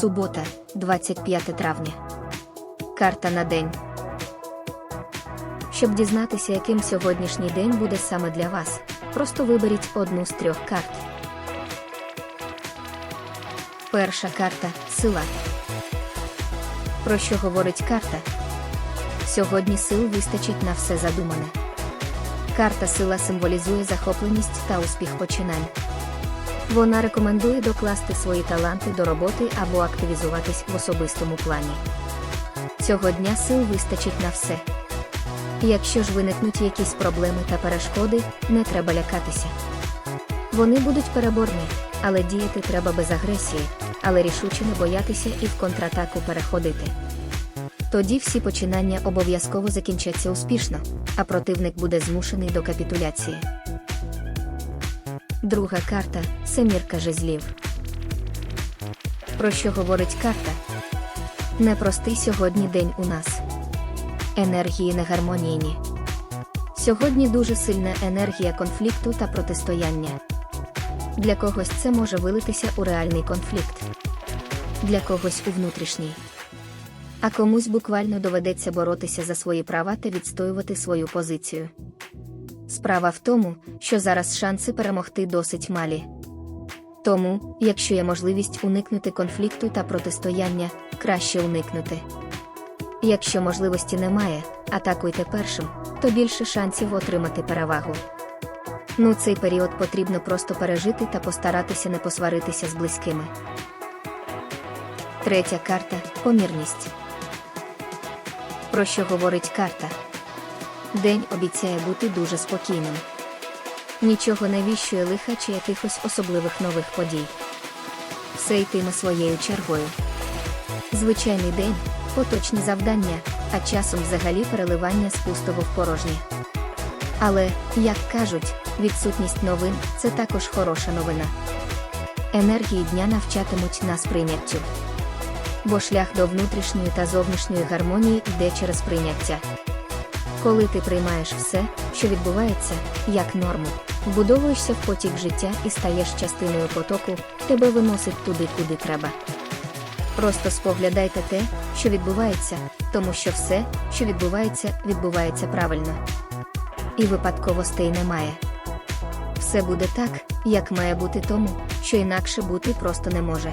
Субота, 25 травня. Карта на день. Щоб дізнатися, яким сьогоднішній день буде саме для вас, просто виберіть одну з трьох карт. Перша карта сила. Про що говорить карта? Сьогодні сил вистачить на все задумане. Карта сила символізує захопленість та успіх починань. Вона рекомендує докласти свої таланти до роботи або активізуватись в особистому плані. Цього дня сил вистачить на все. Якщо ж виникнуть якісь проблеми та перешкоди, не треба лякатися. Вони будуть переборні, але діяти треба без агресії, але рішуче не боятися і в контратаку переходити. Тоді всі починання обов'язково закінчаться успішно, а противник буде змушений до капітуляції. Друга карта семірка жезлів. Про що говорить карта? Непростий сьогодні день у нас. Енергії негармонійні. Сьогодні дуже сильна енергія конфлікту та протистояння. Для когось це може вилитися у реальний конфлікт, для когось у внутрішній. А комусь буквально доведеться боротися за свої права та відстоювати свою позицію. Справа в тому, що зараз шанси перемогти досить малі. Тому, якщо є можливість уникнути конфлікту та протистояння, краще уникнути. Якщо можливості немає, атакуйте першим, то більше шансів отримати перевагу. Ну, цей період потрібно просто пережити та постаратися не посваритися з близькими. Третя карта помірність. Про що говорить карта? День обіцяє бути дуже спокійним. Нічого не віщує лиха чи якихось особливих нових подій. Все йтиме своєю чергою. Звичайний день, поточні завдання, а часом взагалі переливання з пустого в порожнє. Але, як кажуть, відсутність новин це також хороша новина. Енергії дня навчатимуть нас прийняттю. Бо шлях до внутрішньої та зовнішньої гармонії йде через прийняття. Коли ти приймаєш все, що відбувається, як норму, вбудовуєшся в потік життя і стаєш частиною потоку, тебе виносить туди, куди треба. Просто споглядайте те, що відбувається, тому що все, що відбувається, відбувається правильно. І випадковостей немає. Все буде так, як має бути тому, що інакше бути просто не може.